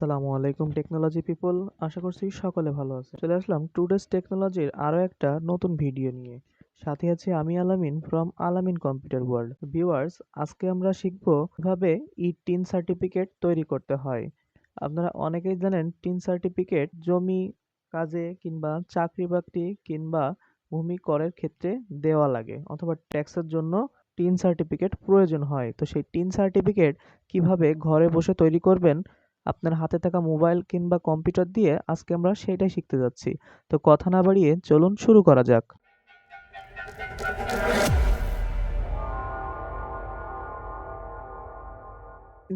আসসালামু আলাইকুম technology people আশা করছি সকলে ভালো আছে চলে আসলাম টুডেস টেকনোলজির আরও একটা নতুন ভিডিও নিয়ে। সাথে আছে আমি আলামিন ফ্রম আলামিন কম্পিউটার ওয়ার্ল্ড ভিউয়ার্স আজকে আমরা শিখব কীভাবে ই টিন সার্টিফিকেট তৈরি করতে হয়। আপনারা অনেকেই জানেন, টিন সার্টিফিকেট জমি, কাজে কিংবা চাকরি বাকরি কিংবা ভূমি করের ক্ষেত্রে দেওয়া লাগে অথবা ট্যাক্সের জন্য টিন সার্টিফিকেট প্রয়োজন হয়। তো সেই টিন সার্টিফিকেট কীভাবে ঘরে বসে তৈরি করবেন আপনার হাতে থাকা মোবাইল কিংবা কম্পিউটার দিয়ে আজকে আমরা সেটাই শিখতে যাচ্ছি। তো কথা না বাড়িয়ে চলুন শুরু করা যাক।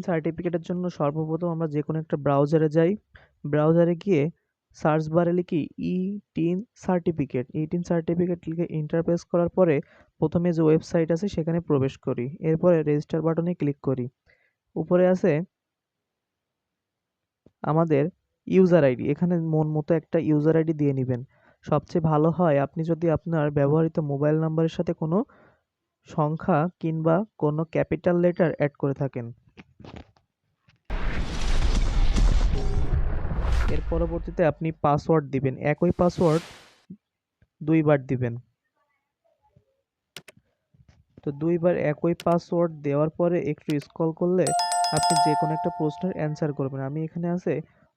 সার্টিফিকেটের জন্য সর্বপ্রথম আমরা যে কোনো একটা ব্রাউজারে যাই। ব্রাউজারে গিয়ে সার্চ বারে লিখি E TIN certificate. E TIN certificate লিখে ইন্টারপ্রেস করার পরে প্রথমে যে ওয়েবসাইট আছে সেখানে প্রবেশ করি। এরপরে রেজিস্টার বাটনে ক্লিক করি। উপরে আছে আমাদের ইউজার আইডি এখানে মন মতো একটা ইউজার আইডি দিয়ে নেবেন। সবচেয়ে ভালো হয়, আপনি যদি আপনার ব্যবহৃত মোবাইল নাম্বারের সাথে কোনো সংখ্যা কিংবা কোনো ক্যাপিটাল লেটার অ্যাড করে থাকেন। এর পরবর্তীতে আপনি পাসওয়ার্ড দিবেন। একই পাসওয়ার্ড দুইবার দিবেন। তো দুইবার একই পাসওয়ার্ড দেওয়ার পরে একটু স্ক্রল করলে আপনি যে কোনো একটা প্রশ্নের অ্যান্সার করবেন। আমি এখানে আছে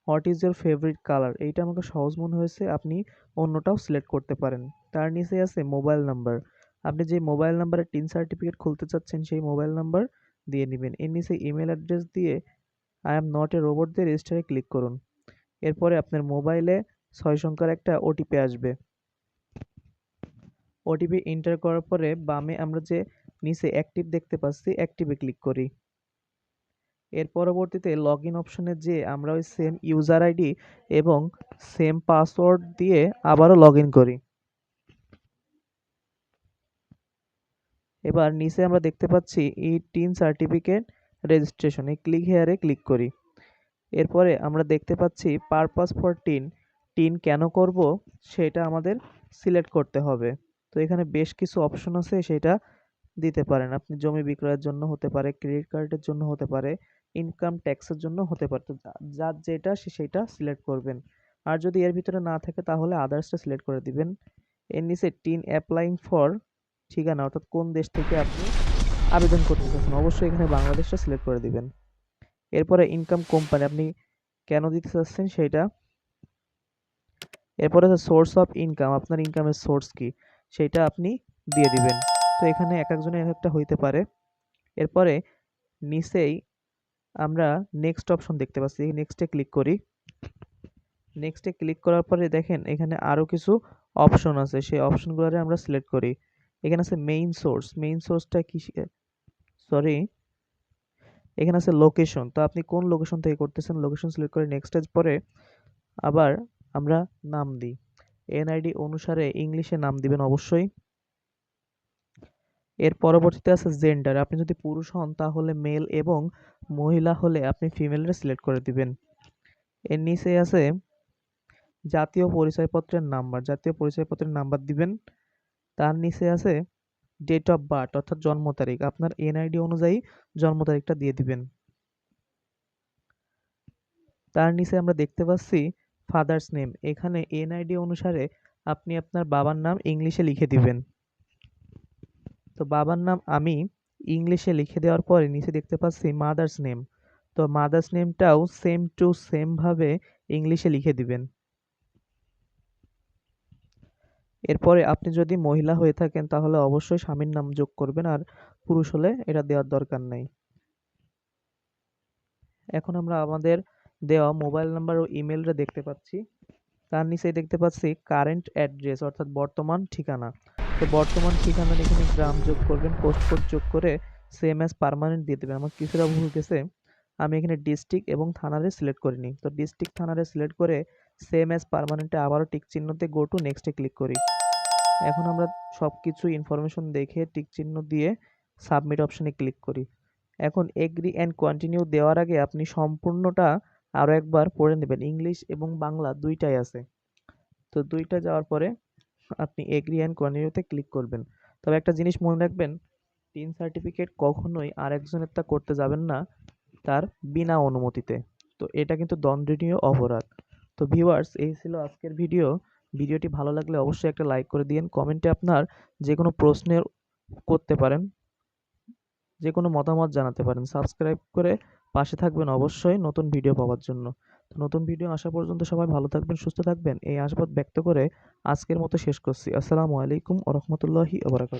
what is your favourite colour এইটা আমাকে সহজ মনে হয়েছে, আপনি অন্যটাও সিলেক্ট করতে পারেন। তার নিচে আছে মোবাইল নাম্বার আপনি যে মোবাইল নাম্বারে টিন সার্টিফিকেট খুলতে চাচ্ছেন, সেই মোবাইল নাম্বার দিয়ে নেবেন। এর নিচে ইমেল অ্যাড্রেস দিয়ে I am not a robot দিয়ে রেজিস্টারে ক্লিক করুন। এরপরে আপনার মোবাইলে ছয় সংখ্যার একটা ওটিপি আসবে। ওটিপি এন্টার করার পরে বামে আমরা যে নিচে অ্যাক্টিভ দেখতে পাচ্ছি অ্যাক্টিভে ক্লিক করি। এর পরবর্তীতে লগ ইন অপশনে যেয়ে আমরা ওই সেম ইউজার আইডি এবং সেম পাসওয়ার্ড দিয়ে আবারও লগ করি। এবার নিচে আমরা দেখতে পাচ্ছি ই টিন সার্টিফিকেট রেজিস্ট্রেশন এই ক্লিক হেয়ারে ক্লিক করি। এরপরে আমরা দেখতে পাচ্ছি পারপাস ফর টিন টিন কেন করব সেটা আমাদের সিলেক্ট করতে হবে। তো এখানে বেশ কিছু অপশন আছে, সেটা দিতে পারেন। আপনি জমি বিক্রয়ের জন্য হতে পারে ক্রেডিট কার্ডের জন্য হতে পারে ইনকাম ট্যাক্সের জন্য হতে পারে তো যার যেটা সে সেটা সিলেক্ট করবেন। আর যদি এর ভিতরে না থাকে তাহলে আদার্সটা সিলেক্ট করে দিবেন। এর নিচে টিন অ্যাপ্লাইং ফর ঠিকানা, অর্থাৎ কোন দেশ থেকে আপনি আবেদন করতে চাচ্ছেন অবশ্যই এখানে বাংলাদেশটা সিলেক্ট করে দিবেন। এরপরে ইনকাম কোম্পানি আপনি কেন দিতে চাচ্ছেন সেটা? এরপরে সোর্স অফ ইনকাম আপনার ইনকামের সোর্স কি? সেটা আপনি দিয়ে দিবেন। তো এখানে এক একজনের এক একটা হইতে পারে। এরপরে নিচেই আমরা নেক্সট অপশন দেখতে পাচ্ছি। নেক্সটে ক্লিক করি। নেক্সটে ক্লিক করার পরে দেখেন, এখানে আরও কিছু অপশন আছে। সেই অপশনগুলোরে আমরা সিলেক্ট করি। এখানে আছে মেইন সোর্স মেইন সোর্সটা কি সরি এখানে আছে লোকেশন তো আপনি কোন লোকেশন থেকে করতেছেন লোকেশন সিলেক্ট করে নেক্সট পরে আবার আমরা নাম দিই। এনআইডি অনুসারে ইংলিশে নাম দিবেন অবশ্যই। এর পরবর্তীতে আছে জেন্ডার আপনি যদি পুরুষ হন, তাহলে মেল এবং মহিলা হলে আপনি ফিমেলের সিলেক্ট করে দিবেন। এর নিচে আছে জাতীয় পরিচয়পত্রের নাম্বার জাতীয় পরিচয়পত্রের নাম্বার দিবেন। তার নিচে আছে ডেট অফ বার্থ অর্থাৎ জন্ম তারিখ। আপনার এনআইডি অনুযায়ী জন্ম তারিখটা দিয়ে দিবেন। তার নিচে আমরা দেখতে পাচ্ছি ফাদার্স নেম এখানে এনআইডি অনুসারে আপনি আপনার বাবার নাম ইংলিশে লিখে দিবেন। তো বাবার নাম আমি। ইংলিশে লিখে দেওয়ার পরে নিচে দেখতে পাচ্ছি মাদার্স নেম তো মাদার্স নেমটাও সেম টু সেমভাবে ইংলিশে লিখে দিবেন। এরপরে আপনি যদি মহিলা হয়ে থাকেন তাহলে অবশ্যই স্বামীর নাম যোগ করবেন আর পুরুষ হলে এটা দেওয়ার দরকার নেই। এখন আমরা আমাদের দেওয়া মোবাইল নাম্বার ও ইমেলটা দেখতে পাচ্ছি। তার নিচে দেখতে পাচ্ছি কারেন্ট অ্যাড্রেস অর্থাৎ বর্তমান ঠিকানা। তো বর্তমান ঠিকানা এখানে গ্রাম যোগ করবেন পোস্ট কোড যোগ করে সেম অ্যাজ পারমানেন্ট দিয়ে দেবেন। আমার কিছুটা ভুল গেছে, আমি এখানে ডিস্ট্রিক্ট এবং থানারে সিলেক্ট করিনি। তো ডিস্ট্রিক্ট থানারে সিলেক্ট করে সেম অ্যাজ পারমানেন্টে আবারও টিক চিহ্নতে গো টু নেক্সটে ক্লিক করি। এখন আমরা সব কিছু ইনফরমেশন দেখে টিক চিহ্ন দিয়ে সাবমিট অপশানে ক্লিক করি। এখন এগ্রি অ্যান্ড কন্টিনিউ দেওয়ার আগে আপনি সম্পূর্ণটা আরও একবার পড়ে নেবেন। ইংলিশ এবং বাংলা দুইটাই আছে। তো দুইটা যাওয়ার পরে আপনি এগ্রি অ্যান্ড কন্টিনিউতে ক্লিক করবেন। তবে একটা জিনিস মনে রাখবেন টিন সার্টিফিকেট কখনোই আরেকজনের তা করতে যাবেন না তার বিনা অনুমতিতে। তো এটা কিন্তু দণ্ডনীয় অপরাধ। তো ভিউয়ার্স এই ছিল আজকের ভিডিও ভিডিওটি ভালো লাগলে অবশ্যই একটা লাইক করে দিন কমেন্টে আপনার যে কোনো প্রশ্নের করতে পারেন যে কোনো মতামত জানাতে পারেন। সাবস্ক্রাইব করে পাশে থাকবেন অবশ্যই নতুন ভিডিও পাওয়ার জন্য। তো নতুন ভিডিও আসা পর্যন্ত সবাই ভালো থাকবেন, সুস্থ থাকবেন। এই আশাবাদ ব্যক্ত করে আজকের মতো শেষ করছি। আসসালামু আলাইকুম ওরহমতুল্লাহি ওবরাকাত